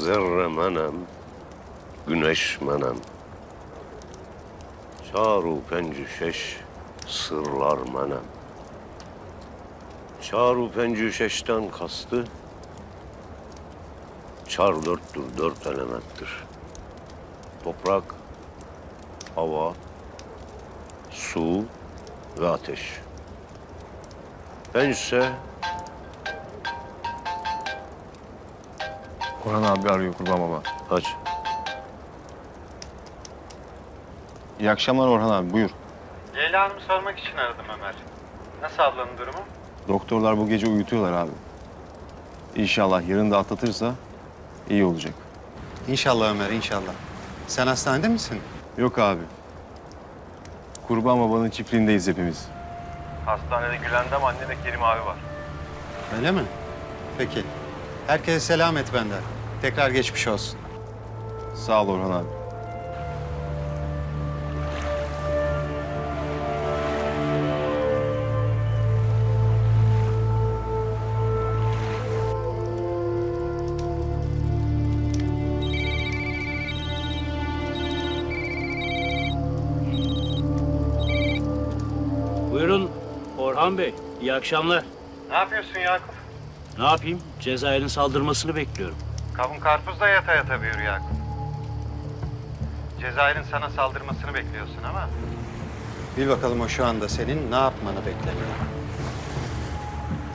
zerre menem, güneş menem. Çaru penci şeş, sırlar menem. Çaru penci şeşten kastı, çar dörttür, dört elementtir. Toprak, hava, su ve ateş. Bense Orhan abi arıyor kurban baba. aç. İyi akşamlar Orhan abi buyur. Leyla Hanım'ı sormak için aradım Ömer. Nasıl ablanın durumu? Doktorlar bu gece uyutuyorlar abi. İnşallah yarın da atlatırsa iyi olacak. İnşallah Ömer, inşallah. Sen hastanede misin? Yok abi. Kurban babanın çiftliğindeyiz hepimiz. Hastanede Gülendam anne ve Kerim abi var. Öyle mi? Peki. Herkese selam et benden. Tekrar geçmiş olsun. Sağ ol Orhan abi. Buyurun Orhan Bey. İyi akşamlar. Ne yapıyorsun Yakup? Ne yapayım? Cezayir'in saldırmasını bekliyorum. Kavun karpuz da yata yata büyür Yakup. Cezayir'in sana saldırmasını bekliyorsun ama... Bil bakalım o şu anda senin ne yapmanı beklemiyor.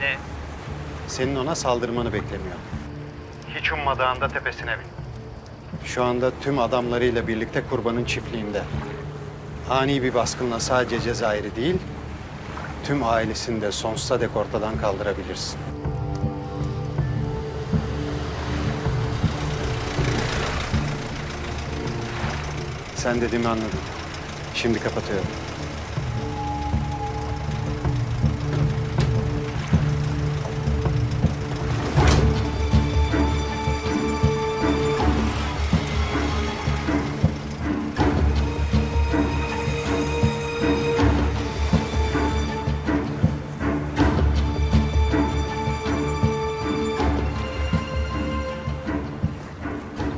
Ne? Senin ona saldırmanı beklemiyor. Hiç ummadığında tepesine bin. Şu anda tüm adamlarıyla birlikte kurbanın çiftliğinde. Ani bir baskınla sadece Cezayir'i değil, tüm ailesini de sonsuza dek ortadan kaldırabilirsin. Sen dediğimi anladın. Şimdi kapatıyorum.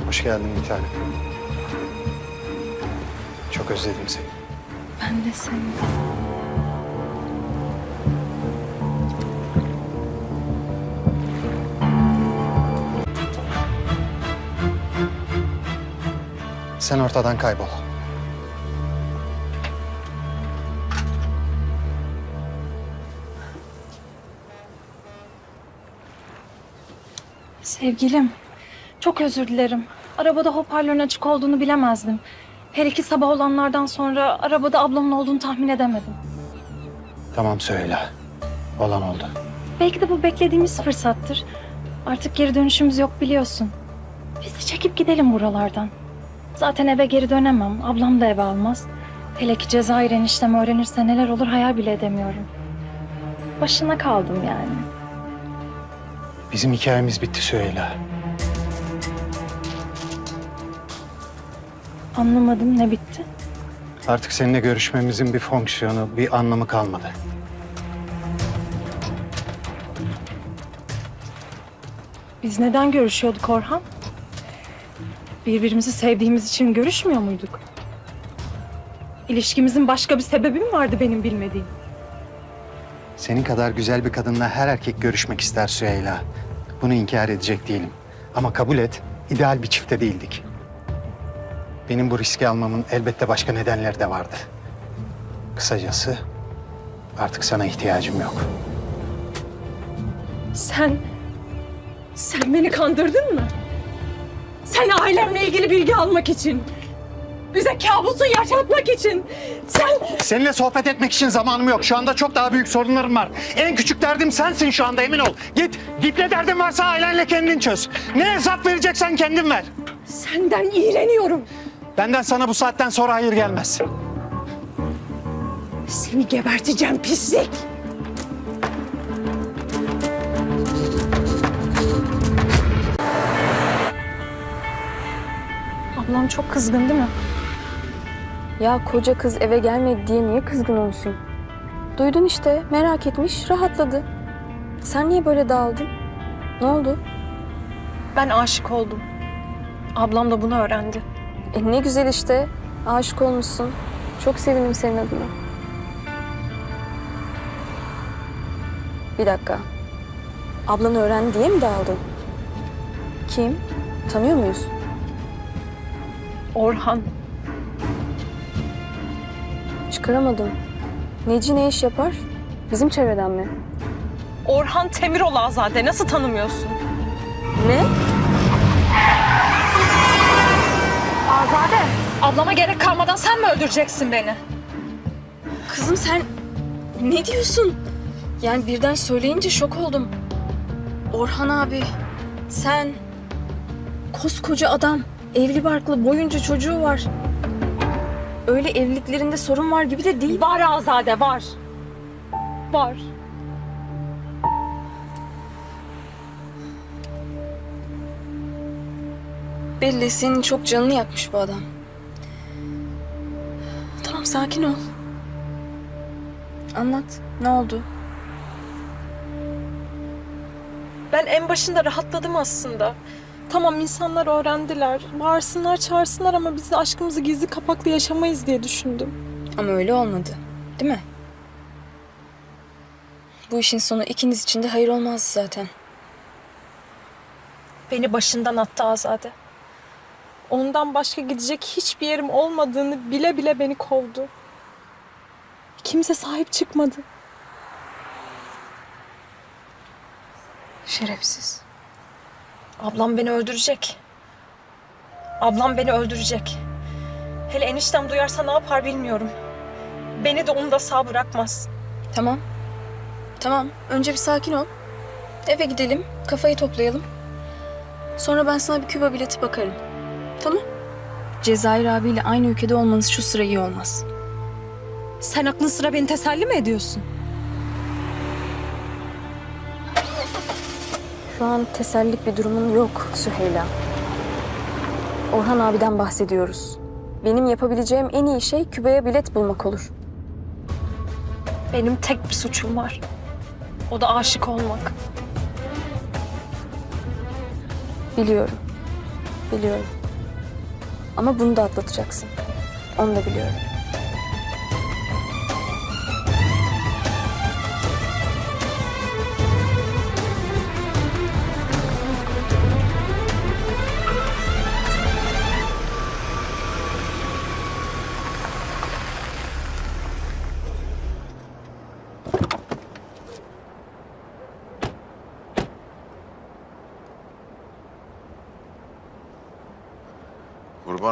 Hoş geldin bir tane. Çok özledim seni. Ben de seni. Sen ortadan kaybol. Sevgilim, çok özür dilerim. Arabada hoparlörün açık olduğunu bilemezdim. Her iki sabah olanlardan sonra arabada ablamın olduğunu tahmin edemedim. Tamam söyle. Olan oldu. Belki de bu beklediğimiz fırsattır. Artık geri dönüşümüz yok biliyorsun. Biz de çekip gidelim buralardan. Zaten eve geri dönemem. Ablam da eve almaz. Hele ki Cezayir eniştem öğrenirse neler olur hayal bile edemiyorum. Başına kaldım yani. Bizim hikayemiz bitti Süheyla. Anlamadım ne bitti? Artık seninle görüşmemizin bir fonksiyonu, bir anlamı kalmadı. Biz neden görüşüyorduk Orhan? Birbirimizi sevdiğimiz için görüşmüyor muyduk? İlişkimizin başka bir sebebi mi vardı benim bilmediğim? Senin kadar güzel bir kadınla her erkek görüşmek ister Süheyla. Bunu inkar edecek değilim. Ama kabul et, ideal bir çifte değildik. Benim bu riski almamın elbette başka nedenleri de vardı. Kısacası artık sana ihtiyacım yok. Sen... Sen beni kandırdın mı? Sen ailemle ilgili bilgi almak için. Bize kabusu yaşatmak için. Sen... Seninle sohbet etmek için zamanım yok. Şu anda çok daha büyük sorunlarım var. En küçük derdim sensin şu anda emin ol. Git, git ne derdin varsa ailenle kendin çöz. Ne hesap vereceksen kendin ver. Senden iğreniyorum. Benden sana bu saatten sonra hayır gelmez. Seni geberteceğim pislik. Ablam çok kızgın değil mi? Ya koca kız eve gelmedi diye niye kızgın olsun? Duydun işte, merak etmiş, rahatladı. Sen niye böyle dağıldın? Ne oldu? Ben aşık oldum. Ablam da bunu öğrendi. E ne güzel işte. Aşık olmuşsun. Çok sevindim senin adına. Bir dakika. Ablan öğrendi diye mi dağıldın? Kim? Tanıyor muyuz? Orhan. Çıkaramadım. Neci ne iş yapar? Bizim çevreden mi? Orhan Temiroğlu Azade. Nasıl tanımıyorsun? Ablama gerek kalmadan sen mi öldüreceksin beni? Kızım sen ne diyorsun? Yani birden söyleyince şok oldum. Orhan abi, sen koskoca adam, evli barklı, boyunca çocuğu var. Öyle evliliklerinde sorun var gibi de değil. Var Azade var. Var. Belli senin çok canını yakmış bu adam. Tamam sakin ol. Anlat. Ne oldu? Ben en başında rahatladım aslında. Tamam insanlar öğrendiler. Bağırsınlar çağırsınlar ama biz de aşkımızı gizli kapaklı yaşamayız diye düşündüm. Ama öyle olmadı. Değil mi? Bu işin sonu ikiniz için de hayır olmaz zaten. Beni başından attı Azade. Ondan başka gidecek hiçbir yerim olmadığını bile bile beni kovdu. Kimse sahip çıkmadı. Şerefsiz. Ablam beni öldürecek. Ablam beni öldürecek. Hele eniştem duyarsa ne yapar bilmiyorum. Beni de onu da sağ bırakmaz. Tamam. Tamam. Önce bir sakin ol. Eve gidelim. Kafayı toplayalım. Sonra ben sana bir Küba bileti bakarım. Tamam. Cezayir abiyle aynı ülkede olmanız şu sıra iyi olmaz. Sen aklın sıra beni teselli mi ediyorsun? Şu an tesellik bir durumun yok Süheyla. Orhan abiden bahsediyoruz. Benim yapabileceğim en iyi şey Küba'ya bilet bulmak olur. Benim tek bir suçum var. O da aşık olmak. Biliyorum. Biliyorum. Ama bunu da atlatacaksın. Onu da biliyorum.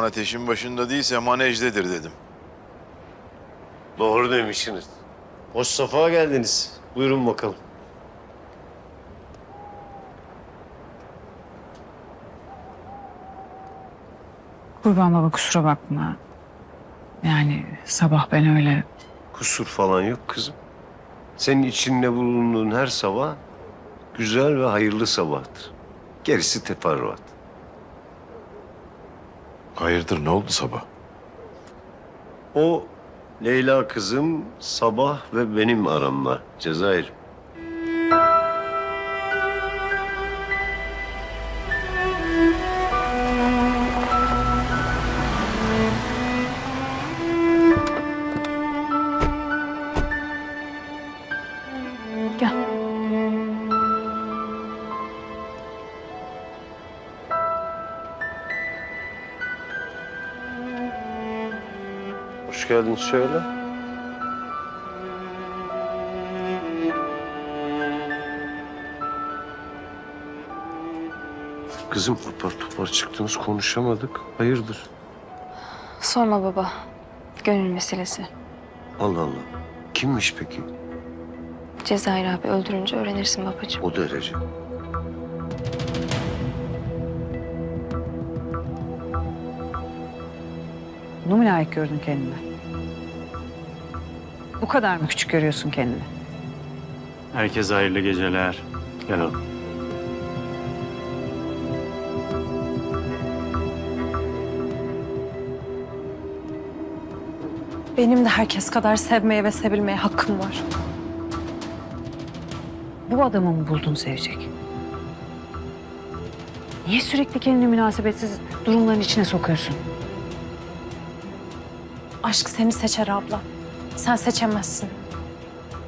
Ateşin başında değilse manejdedir dedim. Doğru demişsiniz. Hoş safa geldiniz. Buyurun bakalım. Kurban baba kusura bakma. Yani sabah ben öyle Kusur falan yok kızım. Senin içinde bulunduğun her sabah güzel ve hayırlı sabahtır. Gerisi teferruat. Hayırdır ne oldu sabah? O Leyla kızım sabah ve benim aramda Cezayir. Söyle. Kızım apar topar çıktınız konuşamadık. Hayırdır? Sorma baba. Gönül meselesi. Allah Allah. Kimmiş peki? Cezayir abi öldürünce öğrenirsin babacığım. O derece. bunu mu layık gördün kendine? Bu kadar mı küçük görüyorsun kendini? Herkese hayırlı geceler. Gel oğlum. Benim de herkes kadar sevmeye ve sevilmeye hakkım var. Bu adamı mı buldun sevecek? Niye sürekli kendini münasebetsiz durumların içine sokuyorsun? Aşk seni seçer abla. Sen seçemezsin.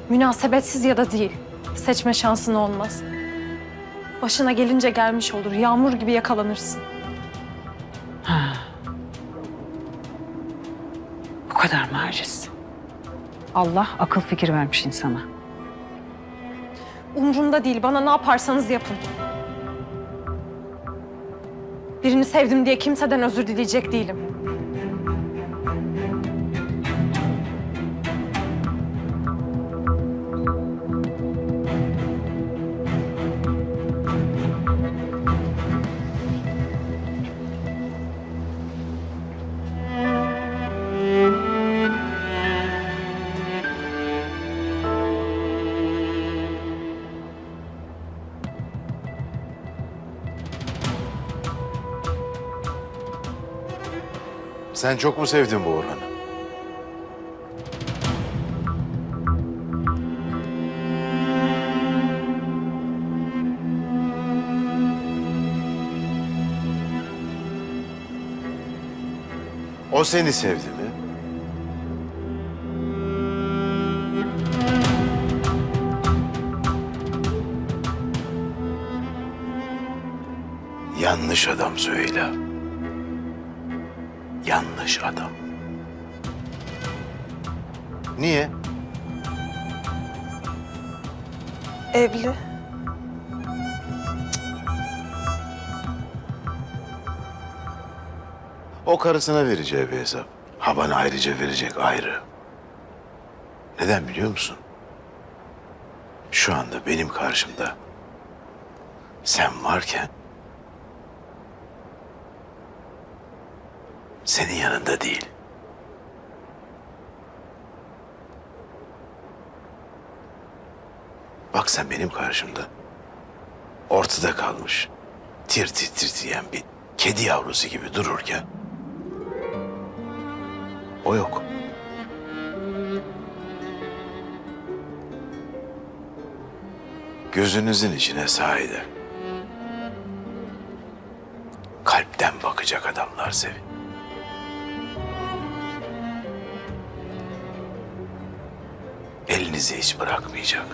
Münasebetsiz ya da değil. Seçme şansın olmaz. Başına gelince gelmiş olur. Yağmur gibi yakalanırsın. Ha. Bu kadar mı aciz? Allah akıl fikir vermiş insana. Umrumda değil. Bana ne yaparsanız yapın. Birini sevdim diye kimseden özür dileyecek değilim. Sen çok mu sevdin bu Orhan'ı? O seni sevdi mi? Yanlış adam Süheyla. Yanlış adam. Niye? Evli. O karısına vereceği bir hesap. Ha bana ayrıca verecek ayrı. Neden biliyor musun? Şu anda benim karşımda sen varken senin yanında değil. Bak sen benim karşımda ortada kalmış tir tir titreyen bir kedi yavrusu gibi dururken o yok. Gözünüzün içine sahiden. Kalpten bakacak adamlar sevin. Elinizi hiç bırakmayacak.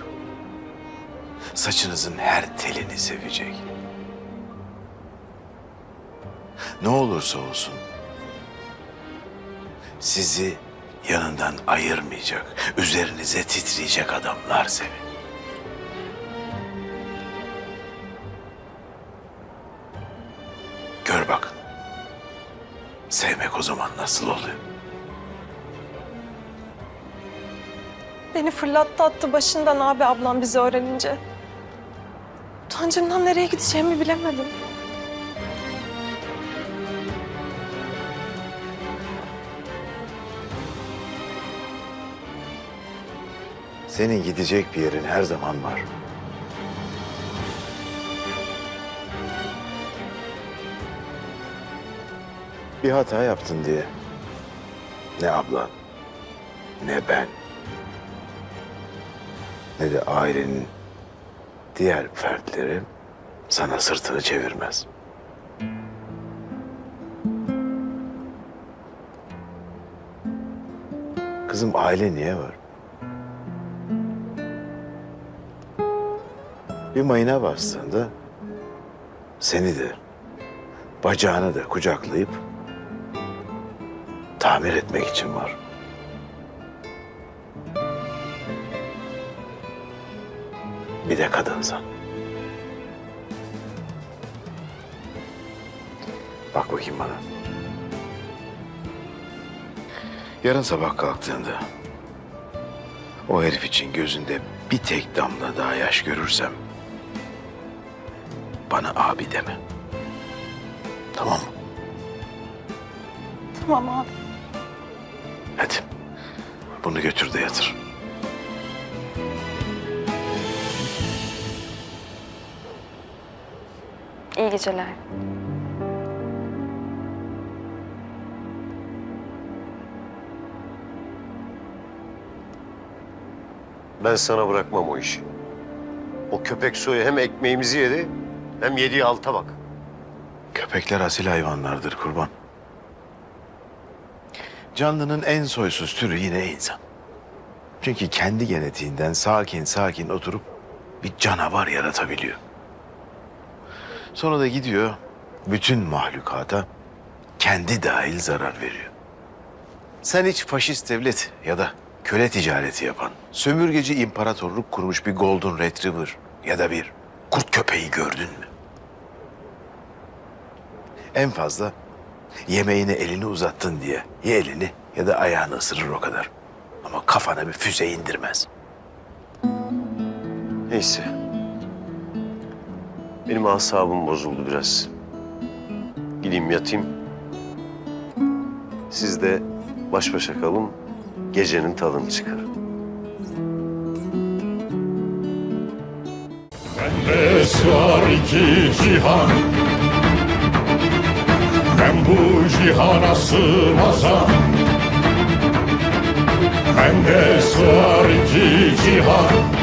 Saçınızın her telini sevecek. Ne olursa olsun sizi yanından ayırmayacak, üzerinize titreyecek adamlar sevin. Gör bak. Sevmek o zaman nasıl oluyor? Beni fırlattı attı başından abi ablam bizi öğrenince. Utancımdan nereye gideceğimi bilemedim. Senin gidecek bir yerin her zaman var. Bir hata yaptın diye. Ne ablan, ne ben, ne de ailenin diğer fertleri sana sırtını çevirmez. Kızım aile niye var? Bir mayına bastığında seni de bacağını da kucaklayıp tamir etmek için var. Bir de kadınsan. Bak bakayım bana. Yarın sabah kalktığında o herif için gözünde bir tek damla daha yaş görürsem bana abi deme. Tamam mı? Tamam abi. Hadi. Bunu götür de yatır. İyi geceler. Ben sana bırakmam o işi. O köpek soyu hem ekmeğimizi yedi hem yediği alta bak. Köpekler asil hayvanlardır kurban. Canlının en soysuz türü yine insan. Çünkü kendi genetiğinden sakin sakin oturup bir canavar yaratabiliyor. Sonra da gidiyor bütün mahlukata kendi dahil zarar veriyor. Sen hiç faşist devlet ya da köle ticareti yapan, sömürgeci imparatorluk kurmuş bir golden retriever ya da bir kurt köpeği gördün mü? En fazla yemeğine elini uzattın diye ya elini ya da ayağını ısırır o kadar. Ama kafana bir füze indirmez. Neyse. Benim asabım bozuldu biraz. Gideyim yatayım. Siz de baş başa kalın. Gecenin tadını çıkarın. Bende sığar iki cihan Ben bu cihana sığmazam Bende sığar iki cihan